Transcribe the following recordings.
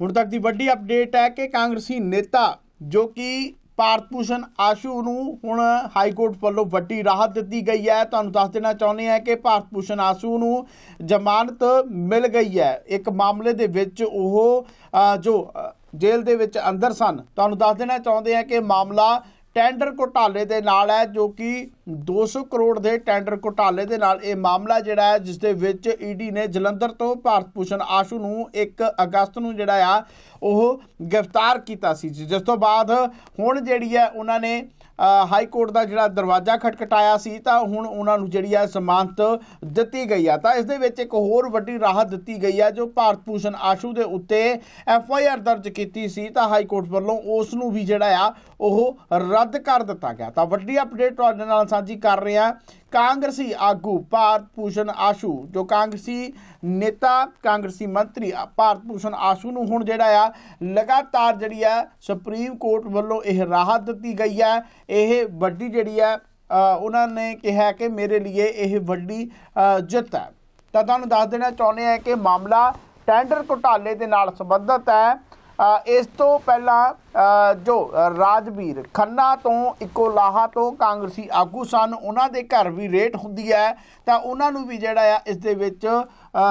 ਹੁਣ ਤੱਕ ਦੀ ਵੱਡੀ ਅਪਡੇਟ ਹੈ ਕਿ ਕਾਂਗਰਸੀ ਨੇਤਾ ਜੋ ਕਿ ਭਾਰਤ ਭੂਸ਼ਣ ਆਸ਼ੂ ਨੂੰ ਹੁਣ ਹਾਈ ਕੋਰਟ ਵੱਲੋਂ ਵੱਡੀ ਰਾਹਤ ਦਿੱਤੀ ਗਈ ਹੈ। ਤੁਹਾਨੂੰ ਦੱਸ ਦੇਣਾ ਚਾਹੁੰਦੇ ਹਾਂ ਕਿ ਭਾਰਤ ਭੂਸ਼ਣ ਆਸ਼ੂ ਨੂੰ ਜ਼ਮਾਨਤ ਮਿਲ ਗਈ ਹੈ। ਇੱਕ ਮਾਮਲੇ ਦੇ ਵਿੱਚ ਉਹ ਜੋ ਜੇਲ੍ਹ ਦੇ ਵਿੱਚ ਅੰਦਰ ਸਨ। ਤੁਹਾਨੂੰ ਦੱਸ ਦੇਣਾ ਚਾਹੁੰਦੇ ਹਾਂ ਕਿ ਮਾਮਲਾ ਟੈਂਡਰ ਘੁਟਾਲੇ ਦੇ ਨਾਲ ਹੈ, ਜੋ ਕਿ 200 ਕਰੋੜ ਦੇ ਟੈਂਡਰ ਘੁਟਾਲੇ ਦੇ ਨਾਲ ਇਹ ਮਾਮਲਾ ਜਿਹੜਾ ਹੈ, ਜਿਸ ਦੇ ਵਿੱਚ ਈਡੀ ਨੇ ਜਲੰਧਰ ਤੋਂ ਭਾਰਤ ਭੂਸ਼ਣ ਆਸ਼ੂ ਨੂੰ 1 ਅਗਸਤ ਨੂੰ ਜਿਹੜਾ ਆ, ਉਹ ਗ੍ਰਿਫਤਾਰ ਕੀਤਾ ਸੀ ਜਿਸ ਤੋਂ ਬਾਅਦ ਹੁਣ ਜਿਹੜੀ ਹੈ, ਉਹਨਾਂ ਨੇ ਹਾਈ ਕੋਰਟ ਦਾ ਜਿਹੜਾ ਦਰਵਾਜ਼ਾ ਖਟਖਟਾਇਆ ਸੀ, ਤਾਂ ਹੁਣ ਉਹਨਾਂ ਨੂੰ ਜਿਹੜੀ ਹੈ ਜ਼ਮਾਨਤ ਦਿੱਤੀ ਗਈ ਆ। ਤਾਂ ਇਸ ਦੇ ਵਿੱਚ ਇੱਕ ਹੋਰ ਵੱਡੀ ਰਾਹਤ ਦਿੱਤੀ ਗਈ ਹੈ ਜੋ ਭਾਰਤ ਭੂਸ਼ਣ ਆਸ਼ੂ ਦੇ ਉੱਤੇ ਐਫ ਆਈ ਆਰ ਦਰਜ ਕੀਤੀ ਸੀ, ਤਾਂ ਹਾਈ ਕੋਰਟ ਵੱਲੋਂ ਉਸ ਨੂੰ ਵੀ ਜਿਹੜਾ ਆ ਉਹ ਰੱਦ ਕਰ ਦਿੱਤਾ ਗਿਆ। ਤਾਂ ਵੱਡੀ ਅਪਡੇਟ ਤੁਹਾਡੇ ਨਾਲ ਸਾਂਝੀ ਕਰ ਰਿਹਾ ਕਾਂਗਰਸੀ ਆਗੂ ਭਾਰਤ ਭੂਸ਼ਣ ਆਸ਼ੂ, ਜੋ ਕਾਂਗਰਸੀ ਨੇਤਾ, ਕਾਂਗਰਸੀ ਮੰਤਰੀ ਭਾਰਤ ਭੂਸ਼ਣ ਆਸ਼ੂ ਨੂੰ ਹੁਣ ਜਿਹੜਾ ਆ, ਲਗਾਤਾਰ ਜਿਹੜੀ ਆ, ਸੁਪਰੀਮ ਕੋਰਟ ਵੱਲੋਂ ਇਹ ਰਾਹਤ ਦਿੱਤੀ ਗਈ ਹੈ ਇਹ ਵੱਡੀ ਜਿਹੜੀ ਆ ਉਹਨਾਂ ਨੇ ਕਿਹਾ ਕਿ ਮੇਰੇ ਲਈ ਇਹ ਵੱਡੀ ਜਿੱਤ ਹੈ ਤਾਂ ਤੁਹਾਨੂੰ ਦੱਸ ਦੇਣਾ ਚਾਹੁੰਦੇ ਆ ਕਿ ਮਾਮਲਾ ਟੈਂਡਰ ਘੁਟਾਲੇ ਦੇ ਨਾਲ ਸੰਬੰਧਿਤ ਹੈ। ਇਸ ਤੋਂ ਪਹਿਲਾਂ ਜੋ ਰਾਜਵੀਰ ਖੰਨਾ ਤੋਂ ਇੱਕੋ ਲਾਹਾ ਤੋਂ ਕਾਂਗਰਸੀ ਆਗੂ ਸਨ, ਉਹਨਾਂ ਦੇ ਘਰ ਵੀ ਰੇਟ ਹੁੰਦੀ ਹੈ, ਤਾਂ ਉਹਨਾਂ ਨੂੰ ਵੀ ਜਿਹੜਾ ਆ, ਇਸ ਦੇ ਵਿੱਚ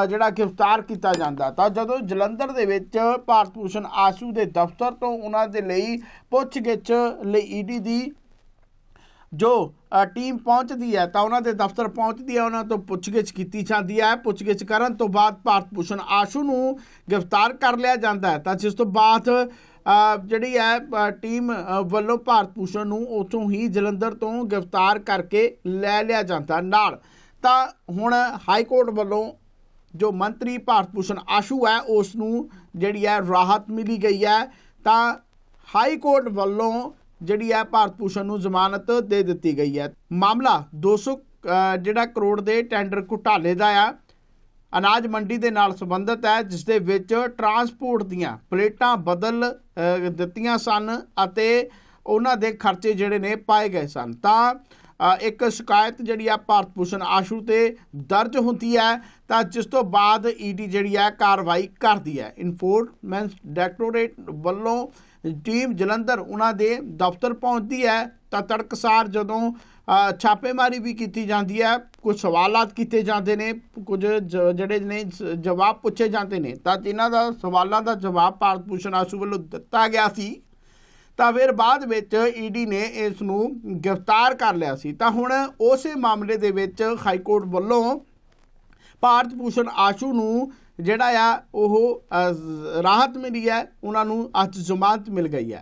ਜਿਹੜਾ ਗ੍ਰਿਫਤਾਰ ਕੀਤਾ ਜਾਂਦਾ। ਤਾਂ ਜਦੋਂ ਜਲੰਧਰ ਦੇ ਵਿੱਚ ਭਾਰਤ ਭੂਸ਼ਣ ਆਸ਼ੂ ਦੇ ਦਫ਼ਤਰ ਤੋਂ ਉਹਨਾਂ ਦੇ ਲਈ ਪੁੱਛਗਿੱਛ ਲਈ ਈਡੀ ਦੀ ਜੋ ਟੀਮ ਪਹੁੰਚਦੀ ਹੈ, ਤਾਂ ਉਹਨਾਂ ਦੇ ਦਫ਼ਤਰ ਪਹੁੰਚਦੀ ਹੈ, ਉਹਨਾਂ ਤੋਂ ਪੁੱਛਗਿੱਛ ਕੀਤੀ ਜਾਂਦੀ ਹੈ। ਪੁੱਛਗਿੱਛ ਕਰਨ ਤੋਂ ਬਾਅਦ ਭਾਰਤ ਭੂਸ਼ਣ ਆਸ਼ੂ ਨੂੰ ਗ੍ਰਿਫਤਾਰ ਕਰ ਲਿਆ ਜਾਂਦਾ ਹੈ। ਤਾਂ ਜਿਸ ਤੋਂ ਬਾਅਦ ਜਿਹੜੀ ਹੈ ਟੀਮ ਵੱਲੋਂ ਭਾਰਤ ਭੂਸ਼ਣ ਨੂੰ ਉੱਥੋਂ ਹੀ ਜਲੰਧਰ ਤੋਂ ਗ੍ਰਿਫਤਾਰ ਕਰਕੇ ਲੈ ਲਿਆ ਜਾਂਦਾ ਨਾਲ। ਤਾਂ ਹੁਣ ਹਾਈ ਕੋਰਟ ਵੱਲੋਂ ਜੋ ਮੰਤਰੀ ਭਾਰਤ ਭੂਸ਼ਣ ਆਸ਼ੂ ਹੈ, ਉਸ ਨੂੰ ਜਿਹੜੀ ਹੈ ਰਾਹਤ ਮਿਲੀ ਗਈ ਹੈ। ਤਾਂ ਹਾਈ ਕੋਰਟ ਵੱਲੋਂ ਜਿਹੜੀ ਹੈ ਭਾਰਤ ਭੂਸ਼ਣ ਨੂੰ ਜ਼ਮਾਨਤ ਦੇ ਦਿੱਤੀ ਗਈ ਹੈ। ਮਾਮਲਾ 200 ਅ, ਜਿਹੜਾ ਕਰੋੜ ਦੇ ਟੈਂਡਰ ਘੁਟਾਲੇ ਦਾ ਆ। ਅਨਾਜ ਮੰਡੀ ਦੇ ਨਾਲ ਸੰਬੰਧਿਤ ਹੈ ਜਿਸ ਦੇ ਵਿੱਚ ਟਰਾਂਸਪੋਰਟ ਦੀਆਂ ਪਲੇਟਾਂ ਬਦਲ ਦਿੱਤੀਆਂ ਸਨ ਅਤੇ ਉਹਨਾਂ ਦੇ ਖਰਚੇ ਜਿਹੜੇ ਨੇ ਪਾਏ ਗਏ ਸਨ। ਤਾਂ ਇੱਕ ਸ਼ਿਕਾਇਤ ਜਿਹੜੀ ਆ ਭਾਰਤ ਭੂਸ਼ਣ ਆਸ਼ੂ ਤੇ ਦਰਜ ਹੁੰਦੀ ਹੈ, ਤਾਂ ਜਿਸ ਤੋਂ ਬਾਅਦ ਈਡੀ ਜਿਹੜੀ ਹੈ ਕਾਰਵਾਈ ਕਰਦੀ ਹੈ। ਇਨਫੋਰਸਮੈਂਟ ਡਾਇਰੈਕਟੋਰੇਟ ਵੱਲੋਂ ਟੀਮ ਜਲੰਧਰ ਉਹਨਾਂ ਦੇ ਦਫ਼ਤਰ ਪਹੁੰਚਦੀ ਹੈ, ਤਾਂ ਤੜਕਸਾਰ ਜਦੋਂ ਛਾਪੇਮਾਰੀ ਵੀ ਕੀਤੀ ਜਾਂਦੀ ਹੈ, ਕੁਝ ਸਵਾਲਾਤ ਕੀਤੇ ਜਾਂਦੇ ਨੇ, ਕੁਝ ਜ- ਜਿਹੜੇ ਨੇ ਜਵਾਬ ਪੁੱਛੇ ਜਾਂਦੇ ਨੇ, ਤਾਂ ਇਹਨਾਂ ਦਾ ਸਵਾਲਾਂ ਦਾ ਜਵਾਬ ਭਾਰਤ ਭੂਸ਼ਣ ਆਸ਼ੂ ਵੱਲੋਂ ਦਿੱਤਾ ਗਿਆ ਸੀ ਤਾਂ ਫਿਰ ਬਾਅਦ ਵਿੱਚ ਈਡੀ ਨੇ ਇਸ ਨੂੰ ਗ੍ਰਿਫਤਾਰ ਕਰ ਲਿਆ ਸੀ। ਤਾਂ ਹੁਣ ਉਸੇ ਮਾਮਲੇ ਦੇ ਵਿੱਚ ਹਾਈ ਕੋਰਟ ਵੱਲੋਂ ਭਾਰਤ ਭੂਸ਼ਣ ਆਸ਼ੂ ਨੂੰ ਜਿਹੜਾ ਆ, ਉਹ ਰਾਹਤ ਮਿਲੀ ਹੈ, ਉਹਨਾਂ ਨੂੰ ਅੱਜ ਜ਼ਮਾਨਤ ਮਿਲ ਗਈ ਹੈ।